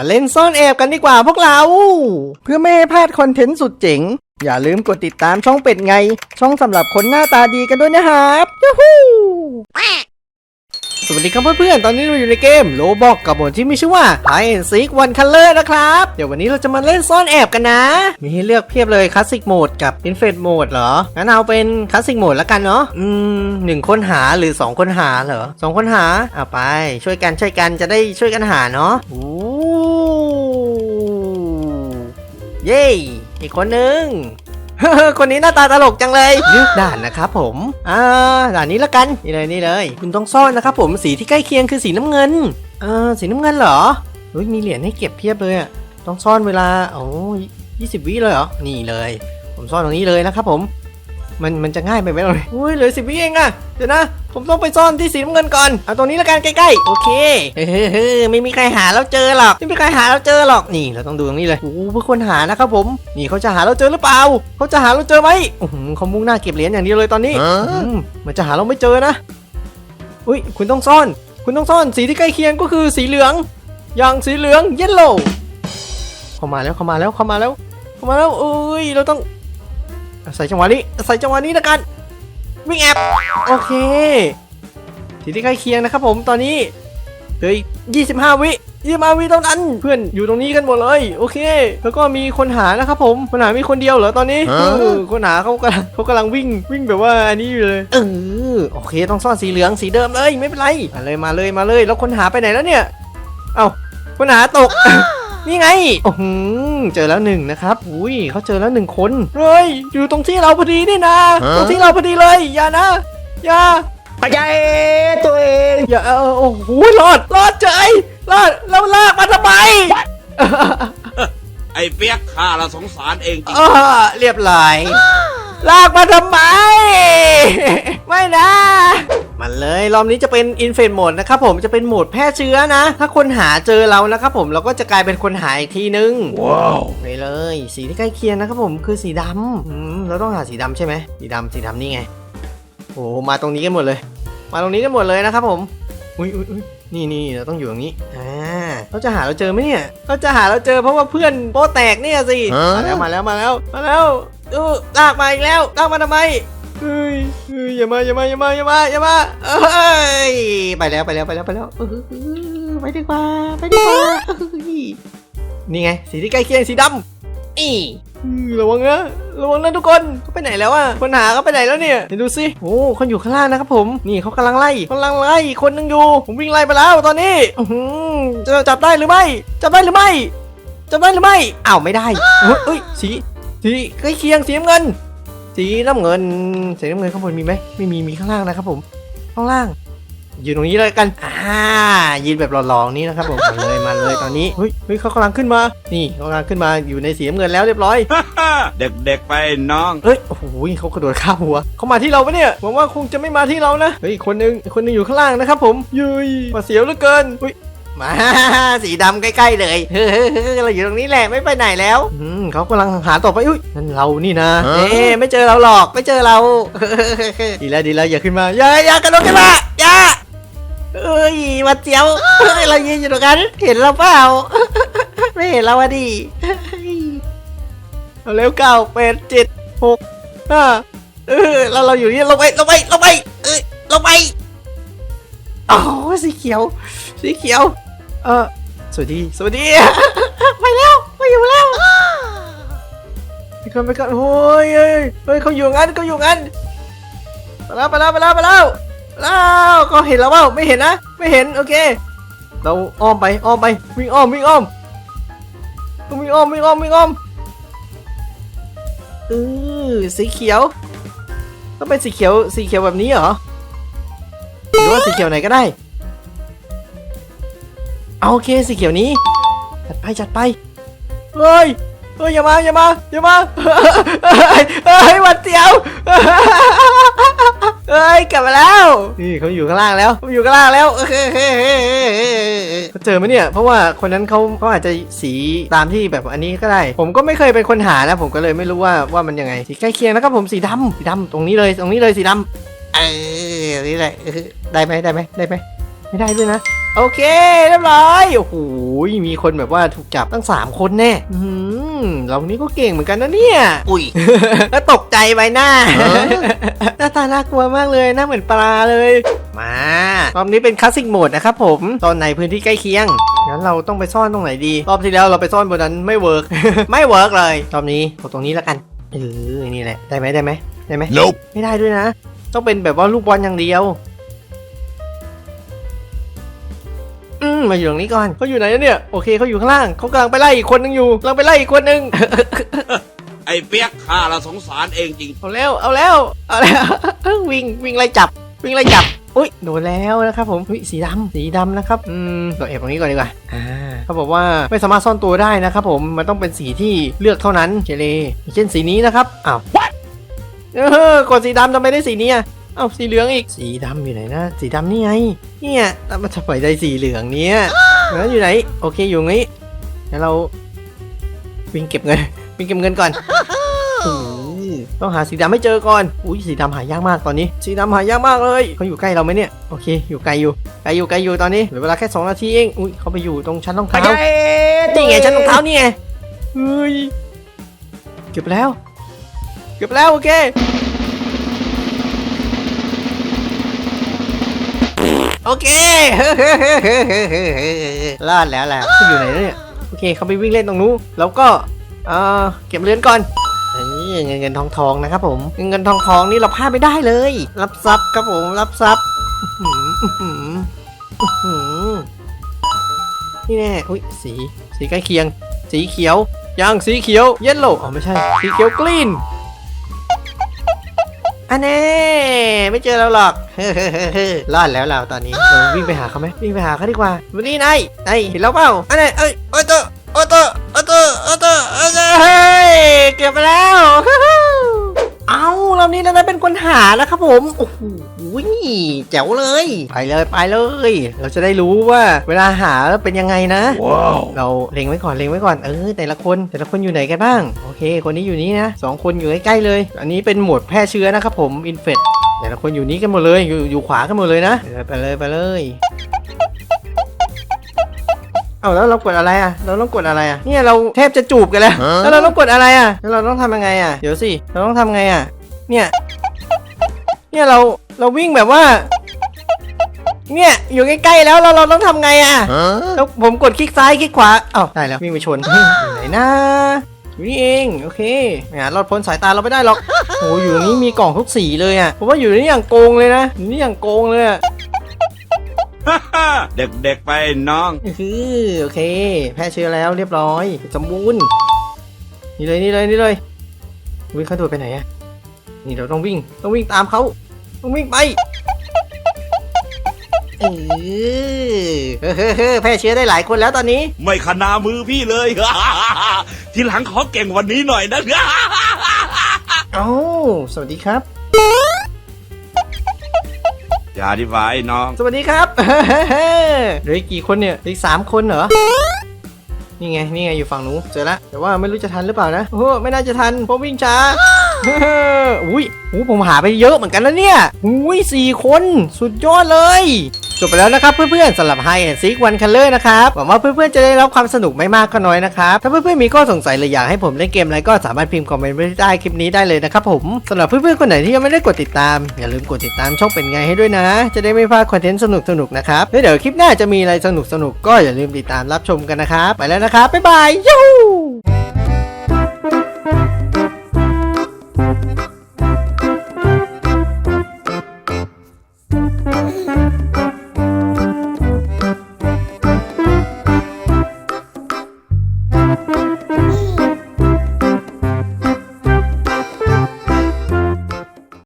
มาเล่นซ่อนแอบกันดีกว่าพวกเรา เพื่อไม่ให้พลาดคอนเทนต์สุดเจ๋ง อย่าลืมกดติดตามช่องเป็ดไง ช่องสำหรับคนหน้าตาดีกันด้วยนะครับยูฮูสวัสดีครับเพื่อนๆ ตอนนี้เราอยู่ในเกมโลบอกกับบทที่มีชื่อว่า Hide and Seek One Color นะครับ เดี๋ยววันนี้เราจะมาเล่นซ่อนแอบกันนะ มีให้เลือกเพียบเลยคลาสสิกโหมดกับ i n f น t โหมดเหรอ งั้นเอาเป็นคลาสสิกโหมดแล้วกันเนาะ อืมหนึ่งคนหาหรือสองคนหาเหรอสองคนหาเอาไป ช่วยกันช่วยกันจะได้ช่วยกันหาเนาะ โอ้ เย้อีกคนนึงคนนี้หน้าตาตลกจังเลยเลือกด่านนะครับผม อ่า ด่านนี้ละกัน นี่เลยนี่เลย คุณต้องซ่อนนะครับผม สีที่ใกล้เคียงคือสีน้ำเงิน อ่า สีน้ำเงินเหรอเฮ้ยมีเหรียญให้เก็บเพียบเลยอะต้องซ่อนเวลา โอ้ยี่สิบวิเลยเหรอ นี่เลย ผมซ่อนตรงนี้เลยนะครับผม มันมันจะง่ายไปไหมเลยอุ้ยเหลือสิบวิเองอะเดี๋ยวนะ ผมต้องไปซ่อนที่สีน้ำเงินก่อน เอาตรงนี้และกันใกล้ๆ โอเค เฮ้ยไม่มีใครหาเราเจอหรอก ไม่มีใครหาเราเจอหรอก นี่เราต้องดูตรงนี้เลย โอ้เพื่อคนหานะครับผม นี่เขาจะหาเราเจอหรือเปล่า เขาจะหาเราเจอไหมอื้อหือเขามุ่งหน้าเก็บเหรียญอย่างเดียวเลยตอนนี้มมันจะหาเราไม่เจอนะ อุ้ยคุณต้องซ่อน คุณต้องซ่อน สีที่ใกล้เคียงก็คือสีเหลือง อย่างสีเหลืองเยลโล่เข้ามาแล้วเข้ามาแล้วเข้ามาแล้วเข้ามาแล้วอุ้ย เราต้อง ใส่จังหวะนี้ ใส่จังหวะนี้ละกันวิ่งแอบโอเคสีที่ใกล้เคียงนะครับผมตอนนี้เหลืออีก25 วิ25วิเท่านั้น เพื่อนอยู่ตรงนี้กันหมดเลย โอเค แล้วก็มีคนหานะครับผมคนหามีคนเดียวเหรอตอนนี้เออคนหาเขากำลังเขากำลังวิ่งวิ่งแบบว่าอันนี้อยู่เลยเออโอเค ต้องซ่อนสีเหลืองสีเดิมเลยไม่เป็นไรมาเลยมาเลยมาเลย แล้วคนหาไปไหนแล้วเนี่ย เอ้าคนหาตก นี่ไงโอ้โหเจอแล้วหนึ่งนะครับอุ้ยเขาเจอแล้วหนึ่งคนเฮ้ยอยู่ตรงที่เราพอดีนี่นะตรงที่เราพอดีเลยอย่านะอย่าปัจจัยตัวเองอย่าเออโอ้โหรอดรอดเจยรอดแล้วลากมาทำไมไอ้เปียกข้าเราสงสารเองจริงเออเรียบร้อยลากมาทำไม ไม่นะ มันเลยรอบนี้จะเป็นอินเฟ t โหมดนะครับผมจะเป็นโหมดแพร่เชื้อนะ ถ้าคนหาเจอเรานะครับผมเราก็จะกลายเป็นคนหาอีกทีนึงว้าวไปเลย สีที่ใกล้เคียงนะครับผมคือสีดำอืมเราต้องหาสีดำใช่ไหมสีดำสีดำนี่ไงโอ้โหมาตรงนี้กันหมดเลย มาตรงนี้กันหมดเลยนะครับผมอุ้ยอุ้ยอุ้ยนี่นี่เราต้องอยู่ตรงนี้อ่าเราจะหาเราเจอไหมเนี่ยเราจะหาเราเจอเพราะว่าเพื่อนโป๊แตกเนี่ยสิมาแล้วมาแล้วมาแล้วมาแล้วเออลากมาอีกแล้วลากมาทำไม เฮ้ยเฮ้ยอย่ามาอย่ามาอย่ามาอย่ามาอย่ามาเอ้ยไปแล้วไปแล้วไปแล้วไปแล้วเออไปดีกว่าไปดีกว่าเอ้ยนี่ไงสีที่ใกล้เคียงสีดำอีอืมระวังนะระวังนะทุกคนเขาไปไหนแล้วอะคนหาเขาไปไหนแล้วเนี่ยเดี๋ยวดูสิโอ้คนอยู่ข้างล่างนะครับผมนี่เขากำลังไล่กำลังไล่คนนึงอยู่ผมวิ่งไล่ไปแล้วตอนนี้จะจับได้หรือไม่จับได้หรือไม่จับได้หรือไม่อ้าวไม่ได้เฮ้ยเอ้ยสีสีใกล้เคียงสีน้ำเงิน สีน้ำเงิน สีน้ำเงินข้างบนมีไหมไม่มี มีข้างล่างนะครับผม ข้างล่าง ยืนตรงนี้เลยกัน อ่า ยืนแบบหล่อๆนี้นะครับผมมาเลยมาเลยตอนนี้ เฮ้ยเฮ้ยเขากำลังขึ้นมา นี่เขากำลังขึ้นมาอยู่ในสีน้ำเงินแล้วเรียบร้อย เด็กๆไปน้อง เฮ้ย โอ้โหเขากระโดดข้ามหัว เขามาที่เราปะเนี่ยหวังว่าคงจะไม่มาที่เรานะ เฮ้ยอีกคนนึงอีกคนนึงอยู่ข้างล่างนะครับผมยุยมาเสียวเหลือเกินเฮ้ย มาสีดำใกล้ๆเลยเฮ้ยเราอยู่ตรงนี้แหละไม่ไปไหนแล้วอืมเขากำลังหาต่อไปอุ้ยนั่นเรานี่นะเอ๊ะไม่เจอเราหรอกไม่เจอเราดีแล้วดีแล้วอย่าขึ้นมาอย่าอย่ากระโดดขึ้นมาอย่าเอ้ยมาเจียวเอ้ยเรายืนอยู่ตรงนั้นเห็นเราเปล่าไม่เห็นเราอะดิเอาเร็วเก้าแปดเจ็ดหกห้าเออเราเราอยู่นี่ลงไปลงไปลงไปเอ้ยลงไปอ๋อสีเขียว สีเขียว เออสวัสดี สวัสดี ไปแล้วไปอยู่แล้วไปก่อนไปก่อนโอ้ยเอ้ยเฮ้ยเขาอยู่งั้นเขาอยู่งั้นไปแล้วไปแล้วไปแล้วไปแล้วแล้วก็เห็นแล้วเปล่าไม่เห็นนะ ไม่เห็นโอเค เราอ้อมไปอ้อมไปวิ่งอ้อมวิ่งอ้อมวิ่งอ้อมวิ่งอ้อมวิ่งอ้อมเออสีเขียวต้องเป็นสีเขียวสีเขียวแบบนี้เหรอหรือว่าสีเขียวไหนก็ได้ เอาโอเคสีเขียวนี้ จัดไปจัดไปเฮ้ยเฮ้ยอย่ามาอย่ามาอย่ามาเฮ้ยหวัดเสียวเอ้ยกลับมาแล้วนี่เขาอยู่ข้างล่างแล้วเขาอยู่ข้างล่างแล้วเขาเจอไหมเนี่ย เพราะว่าคนนั้นเขาเขาอาจจะสีตามที่แบบอันนี้ก็ได้ ผมก็ไม่เคยเป็นคนหานะ ผมก็เลยไม่รู้ว่าว่ามันยังไงสีใกล้เคียงนะครับผมสีดำสีดำตรงนี้เลยตรงนี้เลยสีดำเออนี่แหละได้ไหมได้ไหมได้ไหมไม่ได้ด้วยนะ โอเคเรียบร้อยโอ้โหมีคนแบบว่าถูกจับตั้ง 3 คนแน่อืมเรานี้ก็เก่งเหมือนกันนะเนี่ย อุ้ยก็ตกใจไปหน้า หน้าตาน่ากลัวมากเลยหน้าเหมือนปลาเลย มารอบนี้เป็นคลาสสิกโหมดนะครับผมตอนในพื้นที่ใกล้เคียงงั้นเราต้องไปซ่อนตรงไหนดี รอบที่แล้วเราไปซ่อนบนนั้นไม่เวิร์กไม่เวิร์กเลยรอบนี้เอาตรงนี้แล้วกันเออนี่แหละได้ไหมได้ไหมได้ไหม Nope ไม่ได้ด้วยนะ ต้องเป็นแบบว่าลูกบอลอย่างเดียว อืมมาอยู่ตรงนี้ก่อนเขาอยู่ไหนเนี่ย โอเคเขาอยู่ข้างล่างเขากำลังไปไล่อีกคนนึงอยู่กำลังไปไล่อีกคนนึง ไอ้เปียกข้าละสงสารเองจริง เอาแล้วเอาแล้วเอาแล้ว วิ่งวิ่งไล่จับ วิ่งไล่จับอุ้ยโดนแล้วนะครับผมอุ้ยสีดำสีดำนะครับอืมเราแอบตรงนี้ก่อนดีกว่าอ่าเขาบอกว่าไม่สามารถซ่อนตัวได้นะครับผมมันต้องเป็นสีที่เลือกเท่านั้นเจเลอย่างเช่นสีนี้นะครับอ้าวเออกดสีดำทำไมได้สีนี้อะ เอ้าสีเหลืองอีก สีดำอยู่ไหนนะ สีดำนี่ไง เนี่ยแล้วมันจะไปได้สีเหลืองเนี้ยแล้วอยู่ไหน โอเคอยู่งี้งั้นเราวิ่งเก็บเงินวิ่งเก็บเงินก่อนอืมต้องหาสีดำให้เจอก่อน อุ้ยสีดำหายากมากตอนนี้ สีดำหายากมากเลยเขาอยู่ใกล้เราไหมเนี่ย โอเค อยู่ไกลอยู่ ไกลอยู่ไกลอยู่ตอนนี้เหลือเวลาแค่สองนาทีเอง อุ้ยเขาไปอยู่ตรงชั้นรองปัจเท้าจัยตัวนี่เองไงชั้นรองเท้านี่ไง เฮ้ย เก็บแล้ว เก็บแล้วโอเค โอเครอดแล้วแหละเขาอยู่ไหนเนี่ยโอเคเขาไปวิ่งเล่นตรงนู้นแล้วก็เออเก็บเรือนก่อนนี่เงินเงินทองทองนะครับผมเงินเงินทองทองนี่เราพลาดไม่ได้เลย รับทรัพย์ครับผมรับทรัพย์นี่แน่อุ้ยสีสีใกล้เคียง สีเขียวยังสีเขียวเยลโล่อ๋อไม่ใช่ สีเขียวกรีน อันแน่ไม่เจอเราหรอกรอดแล้วเราตอนนี้เออวิ่งไปหาเขาไหมวิ่งไปหาเขาดีกว่าวันนี้นายนายเห็นเราเปล่าอันไหนเอ้ยโอโตโอโตโอโตโอโตโอโตเฮ้ยเก็บไปแล้วาได้เป็นคนหาแล้วครับผม โอ้โหแจ๋วเลย ไปเลยไปเลย เราจะได้รู้ว่าเวลาหาแล้วเป็นยังไงนะว้าวเราเล็งไว้ก่อนเล็งไว้ก่อน เออแต่ละคนแต่ละคนอยู่ไหนกันบ้าง โอเค คนนี้อยู่นี้นะสองคนอยู่ใกล้ๆเลย อันนี้เป็นหมวดแพร่เชื้อนะครับผม อินเฟดแต่ละคนอยู่นี้กันหมดเลย อยู่อยู่ขวากันหมดเลยนะ ไปเลยไปเลยเอาแล้วเรากดอะไรอะ เราต้องกดอะไรอะ เนี่ยเราแทบจะจูบกันแล้ว แล้วเราต้องกดอะไรอะ แล้วเราต้องทำยังไงอะ เดี๋ยวสิ เราต้องทำไงอะ เนี่ย เนี่ยเราเราวิ่งแบบว่า เนี่ยอยู่ใกล้ๆแล้วเราเราต้องทำไงอะแล้วผมกดคลิกซ้ายคลิกขวาอ้าวได้แล้ววิ่งไปชนอยู่ไหนนะอยู่นี่เองโอเคแหมรอดพ้นสายตาเราไม่ได้หรอกโอ้อยู่ตรงนี้มีกล่องทุกสีเลยอะผมว่าอยู่นี่อย่างโกงเลยนะอยู่นี่อย่างโกงเลยอะเด็กๆไปน้องคือโอเค แพร่เชื้อแล้วเรียบร้อยสมบูรณ์นี่เลยนี่เลยนี่เลยวิ่งเขาโดดไปไหนอะ นี่เราต้องวิ่งต้องวิ่งตามเขาต้องวิ่งไปเออเฮ้อแพร่เชื้อได้หลายคนแล้วตอนนี้ ไม่ขนามือพี่เลย ทีหลังขอเก่งกวันนี้หน่อยนะเอ้าสวัสดีครับอย่าดีกว่าไอ้น้อง สวัสดีครับเหลืออีกกี่คนเนี่ยเหลืออีกสามคนเหรอนี่ไงนี่ไงอยู่ฝั่งนู้นเจอแล้วแต่ว่าไม่รู้จะทันหรือเปล่านะโอ้โหไม่น่าจะทันเพราะวิ่งช้า อุ้ยโอ้ผมหาไปเยอะเหมือนกันแล้วเนี่ยอุ้ยสี่คนสุดยอดเลยจบไปแล้วนะครับเพื่อนๆสำหรับ High and Seek One Color นะครับหวังว่าเพื่อนๆจะได้รับความสนุกไม่มากก็น้อยนะครับ ถ้าเพื่อนๆมีข้อสงสัยหรืออยากให้ผมเล่นเกมอะไรก็สามารถพิมพ์คอมเมนต์ไว้ใต้คลิปนี้ได้เลยนะครับผมสำหรับเพื่อนๆคนไหนที่ยังไม่ได้กดติดตาม อย่าลืมกดติดตามช่องเป็นไงให้ด้วยนะ จะได้ไม่พลาดคอนเทนต์สนุกๆนะครับแล้วเดี๋ยวคลิปหน้าจะมีอะไรสนุกๆก็อย่าลืมติดตามรับชมกันนะครับไปแล้วนะครับบ๊ายบายยู